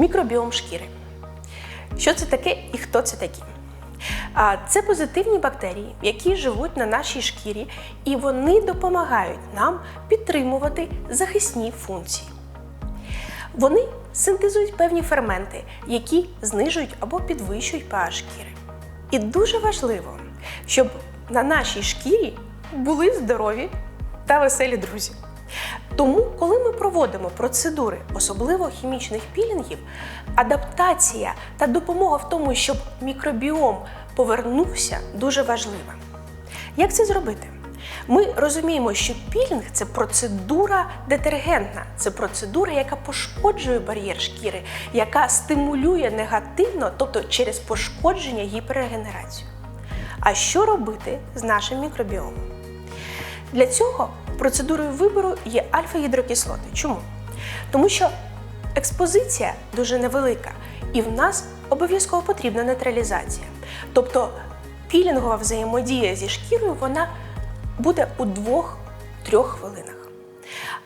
Мікробіом шкіри. Що це таке і хто це такі? Це позитивні бактерії, які живуть на нашій шкірі, і вони допомагають нам підтримувати захисні функції. Вони синтезують певні ферменти, які знижують або підвищують pH шкіри. І дуже важливо, щоб на нашій шкірі були здорові та веселі друзі. Тому, коли ми проводимо процедури, особливо хімічних пілінгів, адаптація та допомога в тому, щоб мікробіом повернувся, дуже важлива. Як це зробити? Ми розуміємо, що пілінг це процедура детергентна, це процедура, яка пошкоджує бар'єр шкіри, яка стимулює негативно, тобто через пошкодження гіперрегенерацію. А що робити з нашим мікробіомом? Для цього процедурою вибору є альфа-гідрокислоти. Чому? Тому що експозиція дуже невелика, і в нас обов'язково потрібна нейтралізація. Тобто пілінгова взаємодія зі шкірою вона буде у 2-3 хвилинах.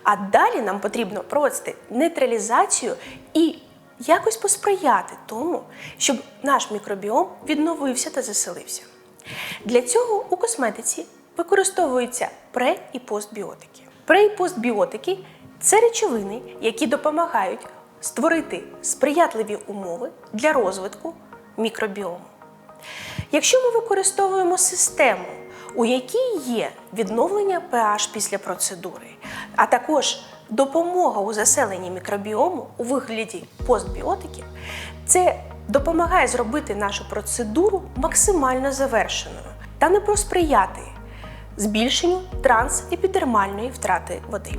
А далі нам потрібно проводити нейтралізацію і якось посприяти тому, щоб наш мікробіом відновився та заселився. Для цього у косметиці використовуються пре і постбіотики. Пре і постбіотики це речовини, які допомагають створити сприятливі умови для розвитку мікробіому. Якщо ми використовуємо систему, у якій є відновлення pH після процедури, а також допомога у заселенні мікробіому у вигляді постбіотиків, це допомагає зробити нашу процедуру максимально завершеною та не просприяти збільшенню трансепідермальної втрати води.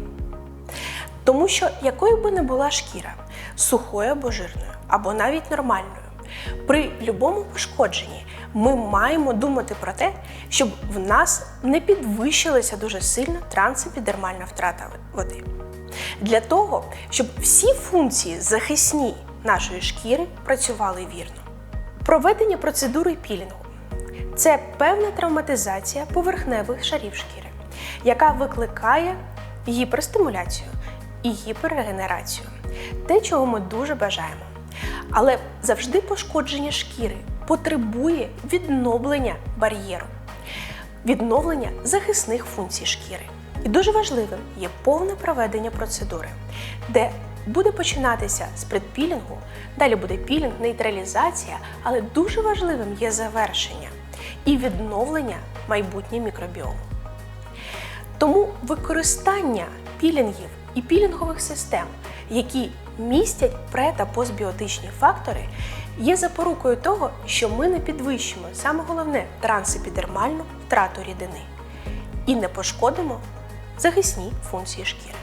Тому що якою би не була шкіра, сухою або жирною, або навіть нормальною, при будь-якому пошкодженні ми маємо думати про те, щоб в нас не підвищилася дуже сильно трансепідермальна втрата води. Для того, щоб всі функції захисні нашої шкіри працювали вірно. Проведення процедури пілінгу це певна травматизація поверхневих шарів шкіри, яка викликає гіперстимуляцію і гіперрегенерацію, те, чого ми дуже бажаємо. Але завжди пошкодження шкіри потребує відновлення бар'єру, відновлення захисних функцій шкіри. І дуже важливим є повне проведення процедури, де буде починатися з предпілінгу, далі буде пілінг, нейтралізація, але дуже важливим є завершення і відновлення майбутнього мікробіому. Тому використання пілінгів і пілінгових систем, які містять пре та постбіотичні фактори, є запорукою того, що ми не підвищимо саме головне трансепідермальну втрату рідини і не пошкодимо захисні функції шкіри.